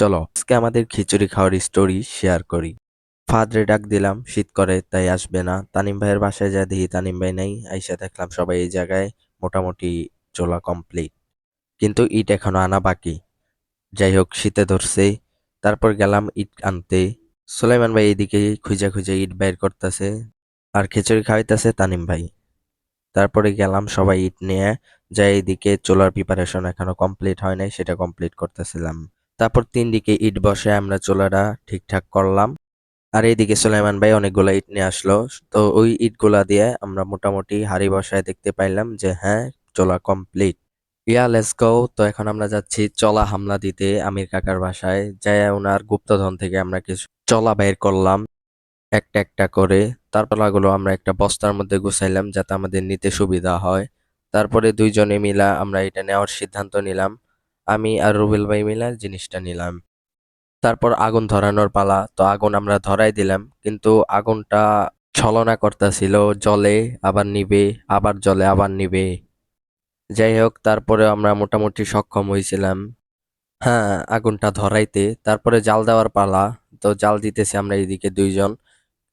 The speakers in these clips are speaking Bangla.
চলো, আজকে আমাদের খিচুড়ি খাওয়ার স্টোরি শেয়ার করি। ফাদরে ডাক দিলাম, শীত করে, তাই আসবে না। তানিম ভাইয়ের বাসায় যা দেখি তানিম ভাই নেই। আইসা দেখলাম সবাই এই জায়গায় মোটামুটি চোলা কমপ্লিট কিন্তু ইট এখনও আনা বাকি। যাই হোক, শীতে ধরছে। তারপর গেলাম ইট আনতে। সুলাইমান ভাই এইদিকে খুঁজে খুঁজে ইট বাইর করতেছে। আর খিচুড়ি খাওয়াইতেছে তানিম ভাই। তারপরে গেলাম সবাই ইট নিয়ে। যাই এইদিকে চোলার প্রিপারেশন এখনও কমপ্লিট হয় নাই, সেটা কমপ্লিট করতেছিলাম। তারপর তিন দিকে ইট বসে আমরা চোলাটা ঠিকঠাক করলাম। আর এইদিকে সুলাইমান ভাই অনেকগুলো ইট নিয়ে আসলো। তো ওই ইটগুলা দিয়ে আমরা মোটামুটি হাড়ি বসায় দেখতে পাইলাম যে হ্যাঁ চোলা কমপ্লিট। ইয়া লেটস গো তো এখন আমরা যাচ্ছি চলা হামলা দিতে আমির কাকার বাসায়। যাই ওনার গুপ্তধন থেকে আমরা কিছু চলা বের করলাম একটা একটা করে। তারপরগুলো আমরা একটা বস্তার মধ্যে গুছাইলাম যাতে আমাদের নিতে সুবিধা হয়। তারপরে দুইজনে মিলা আমরা এটা নেওয়ার সিদ্ধান্ত নিলাম। আমি আর রুবেল ভাই মিলা জিনিসটা নিলাম। তারপর আগুন ধরানোর পালা। তো আগুন আমরা ধরাই দিলাম, কিন্তু আগুনটা ছলনা করতেছিল। জলে আবার নিবে, আবার জলে আবার নিবে। যাই হোক, তারপরে আমরা মোটামুটি সক্ষম হয়েছিলাম। হ্যাঁ আগুনটা ধরাইতে। তারপরে জাল দেওয়ার পালা। তো জাল দিতেছি আমরা এইদিকে দুইজন।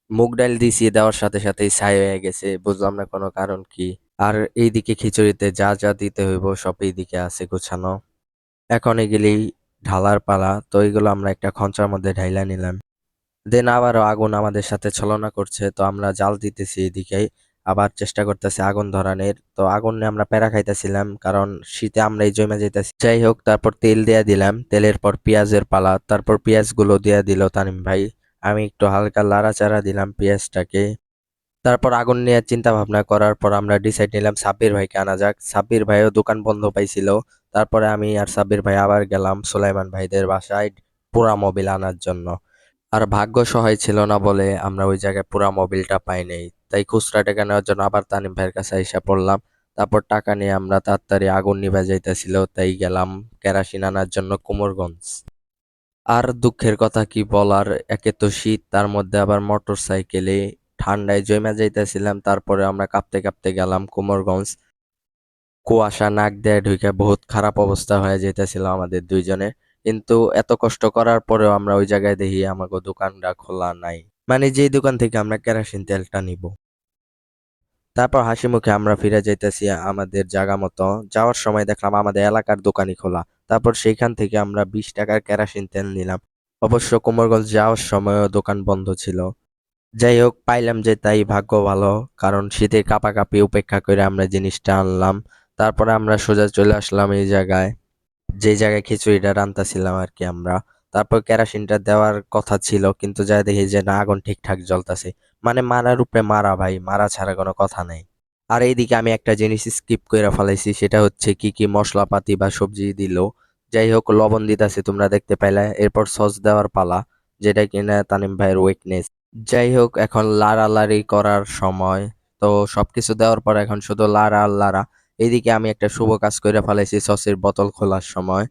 মুগ ডাল দিছি, দেওয়ার সাথে সাথেই ছাই হয়ে গেছে। বুঝলাম না কোনো কারণ কি। আর এইদিকে খিচুড়িতে যা যা দিতে হইব সব এইদিকে আছে গোছানো। এখন এগুলি ঢালার পালা। তো এইগুলো আমরা একটা খঞ্চার মধ্যে ঢাইলা নিলাম। দেন আবারও আগুন আমাদের সাথে ছলনা করছে। তো আমরা জাল দিতেছি এদিকে। আবার চেষ্টা করতেছি আগুন ধরানোর। তো আগুন আমরা প্যারা খাইতেছিলাম, কারণ শীতে আমরা এই জমে যেতেছি যাই হোক, তারপর তেল দেয়া দিলাম। তেলের পর পেঁয়াজের পালা। তারপর পেঁয়াজগুলো দিয়া দিল তানিম ভাই। আমি একটু হালকা লাড়াচাড়া দিলাম পেঁয়াজটাকে। তারপর আগুন নিয়ে চিন্তা ভাবনা করার পর আমরা ডিসাইড নিলাম সাব্বির ভাইকে আনা যাক। সাব্বির ভাইও দোকান বন্ধ পাইছিল। তারপরে আমি আর সাব্বির ভাই আবার গেলাম সুলাইমান ভাইদের বাসায় পুরা মোবিল আনার জন্য। আর ভাগ্য সহায় ছিল না বলে আমরা ওই জায়গায় পুরা মোবিলটা পাই নাই। তাই খুচরা টাকা নেওয়ার জন্য আবার তানিম ভাইয়ের কাছে এসে পড়লাম। তারপর টাকা নিয়ে আমরা তাড়াতাড়ি আগুন নিভা যাইতেছিল, তাই গেলাম কেরাসিন আনার জন্য কুমোরগঞ্জ। আর দুঃখের কথা কি বলার? একে তো শীত, তার মধ্যে আবার মোটর সাইকেলে ঠান্ডায় জমে যাইতেছিলাম, তারপরে আমরা কাঁপতে কাঁপতে গেলাম কুমোরগঞ্জ। কুয়াশা নাক দেয় ঢুকে বহুত খারাপ অবস্থা হয়ে যেতেছিল আমাদের দুইজনের কিন্তু এত কষ্ট করার পরেও আমরা ওই জায়গায় দেখি আমাকে দোকানটা খোলা নাই। মানে যেই দোকান থেকে আমরা কেরাসিন তেলটা নিব। তারপর হাসি মুখে আমরা ফিরে যাইতেছি আমাদের জায়গা মতো। যাওয়ার সময় দেখলাম আমাদের এলাকার দোকানই খোলা। তারপর সেইখান থেকে আমরা বিশ টাকার কেরাসিন তেল নিলাম। অবশ্য কোমরগঞ্জ যাওয়ার সময়ও দোকান বন্ধ ছিল। যাই হোক পাইলাম যে তাই ভাগ্য ভালো, কারণ শীতে কাপাকাপি উপেক্ষা করে আমরা জিনিসটা আনলাম। তারপরে আমরা সোজা চলে আসলাম এই জায়গায়। যে জায়গায় খিচুড়িটা রান্তাছিলাম আর কি আমরা। তারপর কেরাসিনটা দেওয়ার কথা ছিল, কিন্তু যা দেখি যে না, আগুন ঠিকঠাক জ্বলতাছে। মানে মারার উপরে মারা ভাই, মারা ছাড়া কোনো কথা নেই। আর এইদিকে আমি একটা জিনিস স্কিপ করে ফেলাইছি, সেটা হচ্ছে কি কি মশলাপাতি বা সবজি দিল। যাই হোক লবণ দিতেছে তোমরা দেখতে পাইলে, এরপর সস দেওয়ার পালা, যেটা কিনা তানিম ভাইয়ের উইকনেস যাই হোক এখন লারা লাড়ালাড়ি করার সময়। তো সবকিছু দেওয়ার পর এখন শুধু লাড়া আর লাড়া। এইদিকে আমি একটা শুভ কাজ করে ফেলাইছি সসের বোতল খোলার সময়।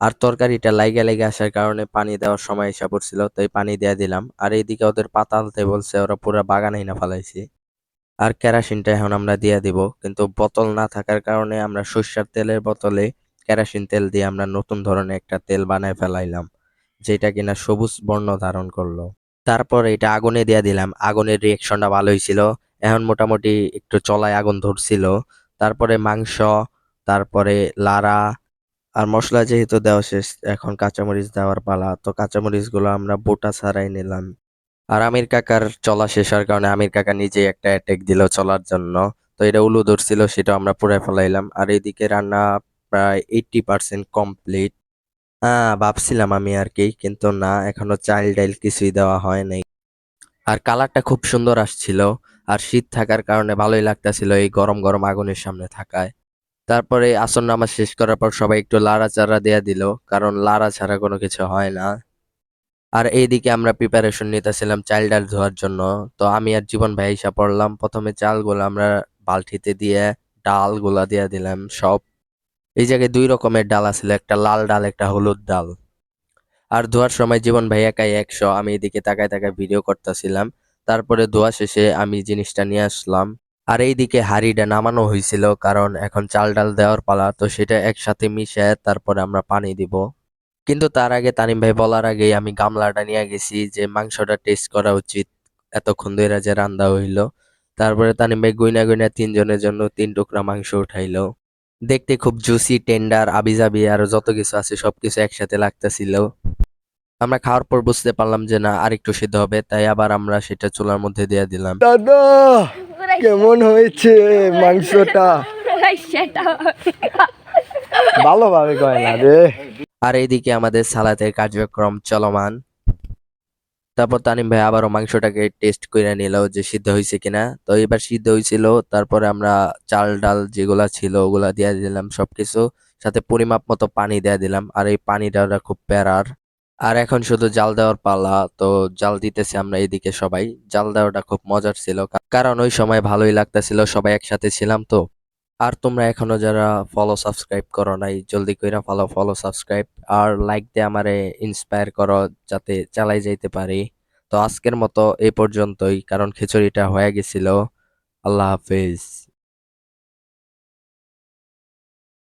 আর তরকারিটা লাইগে লাইগে আসার কারণে পানি দেওয়ার সময় এসে পড়ছিল, তাই পানি দিয়ে দিলাম। আর এইদিকে ওদের পাতা আনতে বলছে, ওরা পুরো বাগানেই না ফেলাইছি। আর কেরাসিনটা এখন আমরা দিয়ে দিব। কিন্তু বোতল না থাকার কারণে আমরা সর্ষের তেলের বোতলে কেরাসিন তেল দিয়ে আমরা নতুন ধরনের একটা তেল বানায় ফেলাইলাম, যেটা কিনা সবুজ বর্ণ ধারণ করল। তারপর এটা আগুনে দিয়ে দিলাম। আগুনের রিয়েকশনটা ভালো হয়েছিল এখন মোটামুটি একটু চলায় আগুন ধরছিল। তারপরে মাংস, তারপরে লাড়া আর মশলা যেহেতু দেওয়া শেষ, এখন কাঁচামরিচ দেওয়ার পালা। তো কাঁচামরিচগুলো আমরা বোটা ছাড়াই নিলাম। আর আমির কাকার চলা শেষ হওয়ার কারণে আমির কাকা নিজে একটা অ্যাটেক দিল চলার জন্য। তো এটা উলু ধরছিল সেটা আমরা পুরাই ফেলাইলাম। আর এদিকে রান্না প্রায় এইটটি পার্সেন্ট কমপ্লিট ভাবছিলাম আমি আর কি কিন্তু না, এখনও চাল ডাইল কিছুই দেওয়া হয় নাই। আর কালারটা খুব সুন্দর আসছিল, আর শীত থাকার কারণে ভালোই লাগতেছিল এই গরম গরম আগুনের সামনে থাকায়। তারপরে আসন নামাজ শেষ করার পর সবাই একটু লাড়া চাড়া দেয়া দিল, কারণ লাড়া ছাড়া কোনো কিছু হয় না। আর এইদিকে আমরা প্রিপারেশন নিতেছিলাম চাল ডাল ধোয়ার জন্য, তো আমি আর জীবন ভাই হিসাব পড়লাম। প্রথমে চালগুলো আমরা বালতিতে দিয়ে, ডালগুলা দিয়ে দিলাম, সব এই জায়গায় দুই রকমের ডাল আছিল একটা লাল ডাল, একটা হলুদ ডাল। আর ধোয়ার সময় জীবন ভাই একাই একশো, আমি এদিকে তাকায় তাকায় ভিডিও করতেছিলাম। তারপরে ধোয়া শেষে আমি জিনিসটা নিয়ে আসলাম। আর এইদিকে হাঁড়িটা নামানো হয়েছিল, কারণ এখন চাল ডাল দেওয়ার পালা, তো সেটা একসাথে মিশে তারপরে আমরা পানি দিব। কিন্তু তার আগে তানিম ভাই বলার আগেই আমি গামলাটা নিয়ে গেছি যে মাংসটা টেস্ট করা উচিত, এতক্ষণ ধরে যে রান্দা হইল। তারপরে তানিম ভাই গুইনা গুইনা তিনজনের জন্য তিন টুকরা মাংস উঠাইলো। দেখতে খুব জুসি টেন্ডার আবিজাবি আর যত কিছু আছে সবকিছু একসাথে লাগতেছিল। আমরা খাওয়ার পর বুঝতে পারলাম যে না আরেকটু সিদ্ধ হবে তাই আবার আমরা সেটা চুলার মধ্যে দিয়ে দিলাম। দাদা কেমন হয়েছে মাংসটা? সেটা ভালোভাবে কয় না রে? আর এইদিকে আমাদের সালাতের কার্যক্রম চলমান। তারপর তানিম ভাই আবারও মাংসটাকে টেস্ট করে নিল যে সিদ্ধ হয়েছে কিনা। তো এবার সিদ্ধ হয়েছিল তারপরে আমরা চাল, ডাল যেগুলা ছিল ওগুলা দিয়ে দিলাম সবকিছু। সাথে পরিমাপ মতো পানি দিয়ে দিলাম, আর এই পানিটা ওরা খুব প্যারার। আর এখন শুধু জাল দেওয়ার পালা, তো জাল দিতেছি আমরা এইদিকে সবাই। জাল দেওয়াটা খুব মজার ছিল কারণ ওই সময় ভালোই লাগতেছিল, সবাই একসাথে ছিলাম তো। আর তোমরা এখনও যারা ফলো সাবস্ক্রাইব করো নাই, জলদি কইরা ফলো ফলো সাবস্ক্রাইব আর লাইক দিয়ে আমারে ইন্সপায়ার করো যাতে চালাই যাইতে পারি। তো আজকের মতো এই পর্যন্তই, কারণ খিচুড়িটা হয়ে গেছিল। আল্লাহ হাফেজ।